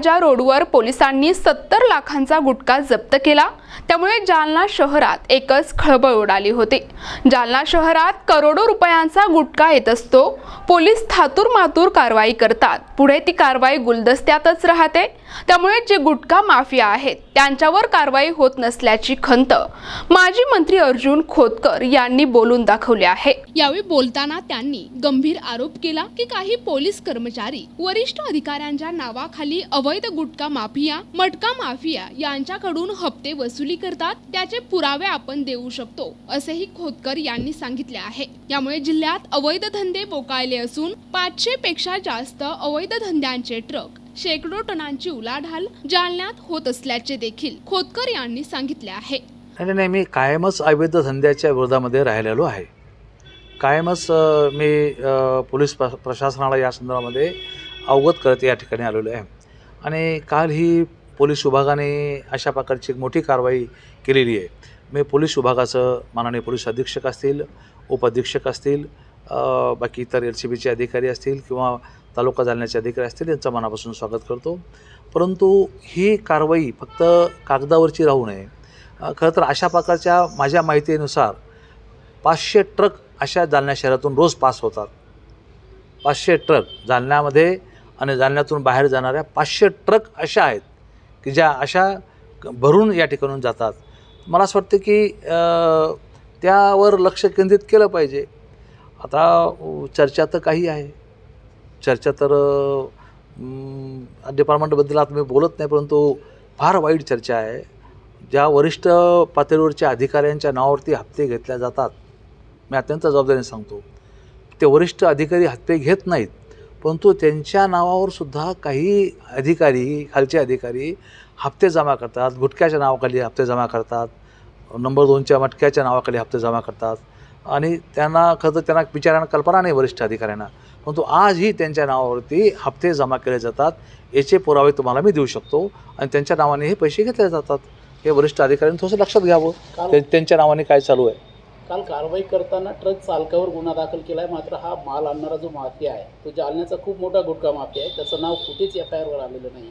राजा रोडवर पोलिसांनी सत्तर लाखांचा गुटखा जप्त केला. त्यामुळे जालना शहरात एकच खळबळ उडाली होती. जालना शहरात करोडो रुपयांचा गुटखा येत असतो. पोलीस थातूर मातूर कारवाई करतात. पुढे ती कारवाई गुलदस्त्यातच राहते. त्यामुळे जे गुटखा माफिया आहेत त्यांच्यावर कारवाई होत नसल्याची खंत माजी मंत्री अर्जुन खोतकर यांनी बोलून दाखवली आहे. यावेळी बोलताना त्यांनी गंभीर आरोप केला की काही पोलीस कर्मचारी वरिष्ठ अधिकाऱ्यांच्या नावाखाली अव अवैध गुटखा माफिया मटका माफिया यांच्याकडून हप्ते वसुली करतात त्याचे पुरावे आपण देऊ शकतो असेही खोतकर यांनी सांगितले आहे. यामुळे जिल्ह्यात अवैध धंदे बोकाळले असून पाचशे पेक्षा जास्त अवैध धंद्यांचे ट्रक शेकडो टनांची उलाढाल जालन्यात होत असल्याचे देखील खोतकर यांनी सांगितले आहे. नाही नाही मी कायमच अवैध धंद्याच्या विरोधामध्ये राहिलेलो आहे. कायमच मी पोलीस प्रशासनाला या संदर्भामध्ये अवगत करत या ठिकाणी आलेलो आहे. आणि काल ही पोलीस विभागाने अशा प्रकारची एक मोठी कारवाई केलेली आहे. मी पोलीस विभागाचं माननीय पोलीस अधीक्षक असतील उपअधीक्षक असतील बाकी इतर एल सी बीचे अधिकारी असतील किंवा तालुका जालन्याचे अधिकारी असतील यांचं मनापासून स्वागत करतो. परंतु ही कारवाई फक्त कागदावरची राहू नये. खरं तर अशा प्रकारच्या माझ्या माहितीनुसार पाचशे ट्रक अशा जालन्या शहरातून रोज पास होतात. पाचशे ट्रक जालन्यामध्ये आणि जालन्यातून बाहेर जाणाऱ्या पाचशे ट्रक अशा आहेत की ज्या अशा भरून या ठिकाणून जातात. मला असं वाटतं की त्यावर लक्ष केंद्रित केलं पाहिजे. आता चर्चा तर काही आहे. चर्चा तर डिपार्टमेंटबद्दल आता मी बोलत नाही परंतु फार वाईट चर्चा आहे. ज्या वरिष्ठ पातळीवरच्या अधिकाऱ्यांच्या नावावरती हप्ते घेतल्या जातात मी अत्यंत जबाबदारीने सांगतो. ते वरिष्ठ अधिकारी हप्ते घेत नाहीत. परंतु त्यांच्या नावावर सुद्धा काही अधिकारी खालचे अधिकारी हप्ते जमा करतात. गुटख्याच्या नावाखाली हप्ते जमा करतात. नंबर दोनच्या मटक्याच्या नावाखाली हप्ते जमा करतात. आणि त्यांना खरं तर त्यांना बिचाऱ्यांना कल्पना नाही वरिष्ठ अधिकाऱ्यांना. परंतु आजही त्यांच्या नावावरती हप्ते जमा केले जातात. याचे पुरावे तुम्हाला मी देऊ शकतो. आणि त्यांच्या नावाने हे पैसे घेतले जातात. हे वरिष्ठ अधिकाऱ्यांनी थोडंसं लक्षात घ्यावं. त्यांच्या नावाने काय चालू आहे? काल कारवाई करताना ट्रक चालकावर गुन्हा दाखल केला आहे मात्र हा माल आणणारा जो माफिया आहे तो जालन्याचा खूप मोठा गुटखा माफिया आहे. त्याचं नाव कुठेच एफ आय आरवर आलेलं नाही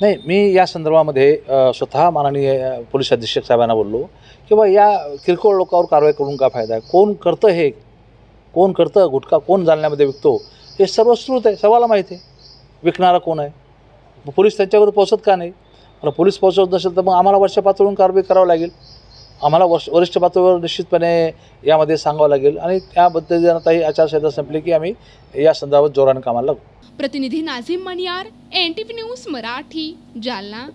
नाही मी या संदर्भामध्ये स्वतः माननीय पोलीस अधीक्षक साहेबांना बोललो की बा या किरकोळ लोकांवर कारवाई करून का फायदा आहे? कोण करतं हे? कोण करतं गुटखा? कोण जालन्यामध्ये विकतो? हे सर्व श्रुत आहे सर्वाला माहिती आहे. विकणारा कोण आहे? मग पोलीस त्यांच्यावर पोहोचत का नाही? पोलीस पोहोचत नसेल तर मग आम्हाला वर्ष पातळून कारवाई करावं लागेल. आम्हाला वर्ष वरिष्ठ पातळीवर निश्चितपणे यामध्ये सांगावं लागेल. आणि त्याबद्दल काही आचारसंहिता संपली की आम्ही या संदर्भात जोराने कामाला लागू. प्रतिनिधी Nazim Maniyar N T news Marathi Jalna.